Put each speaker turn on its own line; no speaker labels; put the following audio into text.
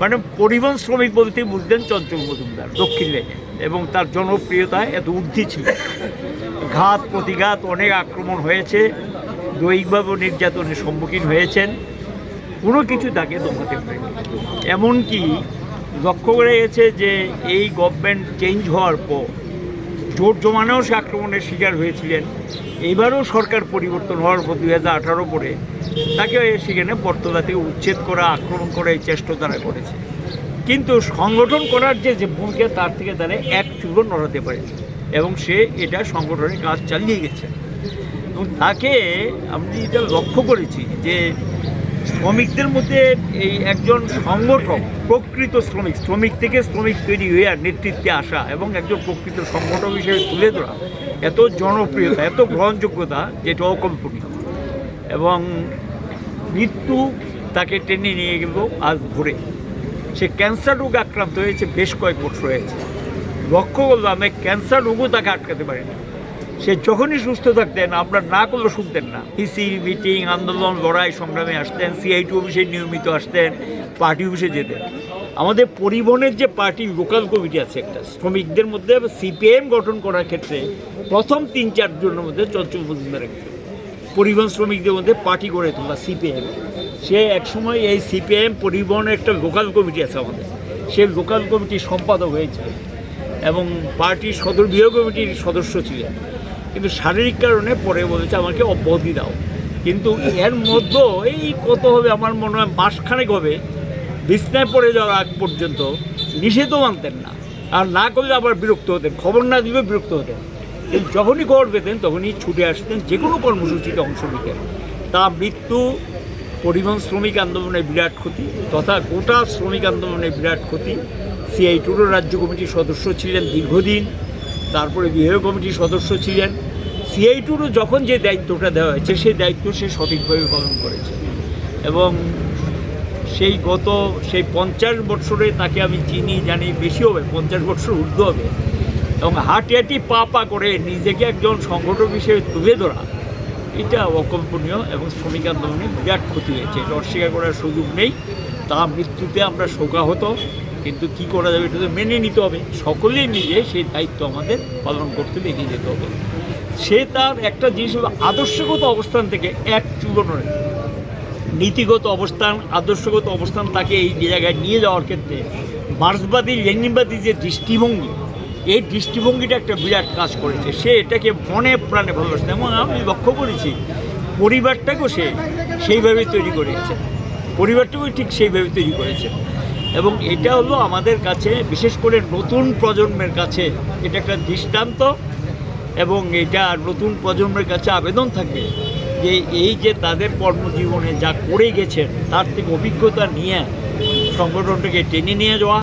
মানে পরিবহন শ্রমিক বলতে বুঝতেন চঞ্চল মজুমদার, দক্ষিণ লেনে এবং তার জনপ্রিয়তা এত ঊর্ধ্বে ছিল। ঘাত, প্রতিঘাত, অনেক আক্রমণ হয়েছে দৈহিকভাবে নির্যাতনের সম্মুখীন হয়েছেন। কোনো কিছু তাকে দমাতে পারেনি এমনকি লক্ষ্য করে গেছে যে এই গভর্নমেন্ট চেঞ্জ হওয়ার পর জোট জমানেও সে আক্রমণের শিকার হয়েছিলেন। এইবারও সরকার পরিবর্তন হওয়ার পর দুই হাজার আঠারো পরে তাকে সেখানে বর্তলা থেকে উচ্ছেদ করা, আক্রমণ করা এই চেষ্টা তারা করেছে। কিন্তু সংগঠন করার যে যে ভূমিকা, তার থেকে তারা এক চুরো নড়াতে পারে এবং সে এটা সংগঠনের কাজ চালিয়ে গেছে। এবং তাকে আমি এটা লক্ষ্য করেছি যে শ্রমিকদের মধ্যে এই একজন সংগঠক, প্রকৃত শ্রমিক শ্রমিক থেকে শ্রমিক তৈরি হয়ে আর নেতৃত্বে আসা এবং একজন প্রকৃত সংগঠক হিসেবে তুলে ধরা, এত জনপ্রিয়তা, এত গ্রহণযোগ্যতা যেটা অকল্পনীয় এবং মৃত্যু তাকে টেনে নিয়ে গেল আজ ভোরে। সে ক্যান্সার রোগ আক্রান্ত হয়েছে বেশ কয়েক বছর হয়েছে। লক্ষ্য করলাম ক্যান্সার রোগও তাকে আটকাতে পারেনি। সে যখনই সুস্থ থাকতেন, আপনার না করলে শুনতেন না। পিসি মিটিং, আন্দোলন, লড়াই, সংগ্রামে আসতেন সিআইটি অফিসে নিয়মিত আসতেন, পার্টি অফিসে যেতেন। আমাদের পরিবহনের যে পার্টি, লোকাল কমিটি আছে একটা, শ্রমিকদের মধ্যে সিপিএম গঠন করার ক্ষেত্রে প্রথম তিন চারজনের মধ্যে চঞ্চল মজুমদার একজন। পরিবহন শ্রমিকদের মধ্যে পার্টি গড়ে তোলা সিপিএম সে একসময় এই সিপিএম পরিবহনের একটা লোকাল কমিটি আছে আমাদের। সে লোকাল কমিটির সম্পাদক হয়েছে এবং পার্টির সদর বৃহ কমিটির সদস্য ছিলেন। কিন্তু শারীরিক কারণে পরে বলেছে আমাকে অব্যাহতি দাও। কিন্তু এর মধ্যে এই কত হবে আমার মনে হয় মাসখানেক হবে। বিছনায় পড়ে যাওয়ার আগ পর্যন্ত নিষেধও মানতেন না। আর না করলে আবার বিরক্ত হতেন। খবর না দিলে বিরক্ত হতেন। যখনই খবর পেতেন, তখনই ছুটে আসতেন যে কোনো কর্মসূচিতে অংশ নিতেন তা মৃত্যু, পরিবহন শ্রমিক আন্দোলনের বিরাট ক্ষতি তথা গোটা শ্রমিক আন্দোলনের বিরাট ক্ষতি। সিআই টুরো রাজ্য কমিটির সদস্য ছিলেন দীর্ঘদিন। তারপরে বিভাগীয় কমিটির সদস্য ছিলেন। সিআই টুরও যখন যে দায়িত্বটা দেওয়া হয়েছে, সেই দায়িত্ব সে সঠিকভাবে পালন করেছে। এবং সেই গত, সেই পঞ্চাশ বৎসরে তাকে আমি চিনি, জানি বেশি হবে, পঞ্চাশ বৎসর ঊর্ধ্ব হবে। এবং হাঁটি হাঁটি পা পা করে নিজেকে একজন সংগঠক হিসেবে তুলে ধরা, এটা অকল্পনীয় এবং শ্রমিক আন্দোলনে বিরাট ক্ষতি হয়েছে। এটা অস্বীকার করার সুযোগ নেই। তা মৃত্যুতে আমরা শোকাহত। কিন্তু কি করা যাবে এটা তো মেনে নিতে হবে। সকলেই মিলে সেই দায়িত্ব আমাদের পালন করতে এগিয়ে যেতে হবে। সে তার একটা জিনিস আদর্শগত অবস্থান থেকে এক চুলো নীতিগত অবস্থান, আদর্শগত অবস্থান তাকে এই জায়গায় নিয়ে যাওয়ার ক্ষেত্রে মার্ক্সবাদী, লেনিনবাদী যে দৃষ্টিভঙ্গি, এই দৃষ্টিভঙ্গিটা একটা বিরাট কাজ করেছে। সে এটাকে মনে প্রাণে ভালোবাসে। এবং আমি লক্ষ্য করেছি, পরিবারটাকেও সে সেইভাবে তৈরি করেছে। পরিবারটাকেও ঠিক সেইভাবে তৈরি করেছে। এবং এটা হলো আমাদের কাছে, বিশেষ করে নতুন প্রজন্মের কাছে, এটা একটা দৃষ্টান্ত এবং এটা নতুন প্রজন্মের কাছে আবেদন থাকবে যে এই যে তাদের কর্মজীবনে যা করে গেছেন, তার থেকে অভিজ্ঞতা নিয়ে সংগঠনটাকে টেনে নিয়ে যাওয়া।